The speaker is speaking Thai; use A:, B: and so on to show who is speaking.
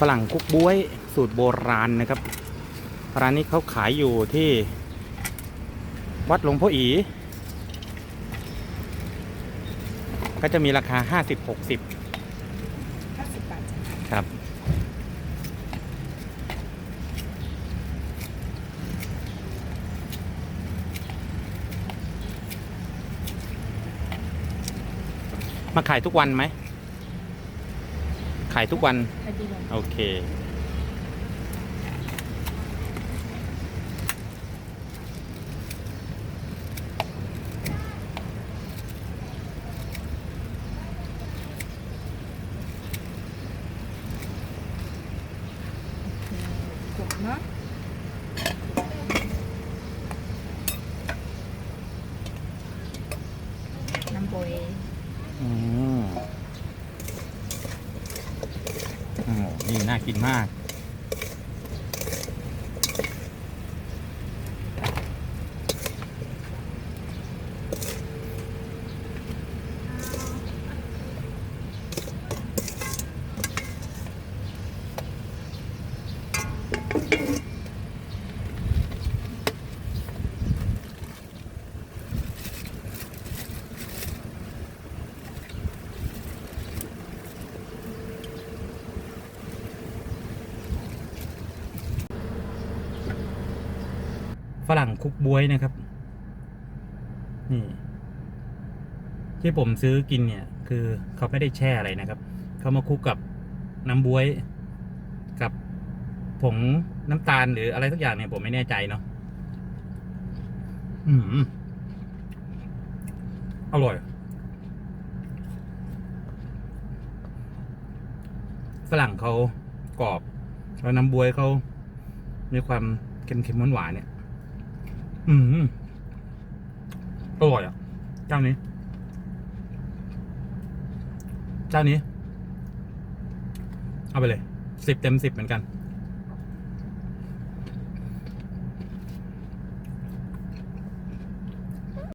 A: ฝรั่งคุกบ้วยสูตรโบราณนะครับ ร้านนี้เขาขายอยู่ที่วัดหลวงพ่ออี ก็จะมีราคา 50-60
B: ห้าสิบบาทจ้ะ
A: ครับ มาขายทุกวันไหม ขายทุกวัน
B: ไอดีวัน
A: โอเค
B: ถูกเนาะน้ำโบย
A: อืมโอ้โห นี่น่ากินมาก ฝรั่งคุกบวยนะครับ นี่ ที่ผมซื้อกินเนี่ย คือเขาไม่ได้แช่อะไรนะครับ เขามาคุกกับน้ำบวยกับผงน้ำตาลหรืออะไรสักอย่างเนี่ยผมไม่แน่ใจเนาะอืมอร่อย ฝรั่งเขากรอบ แล้วน้ำบวยเขามีความเค็มๆหวานๆเนี่ย อืมอร่อยอะเจ้านี้ เจ้านี้ เอาไปเลยสิบเต็มสิบเหมือนกัน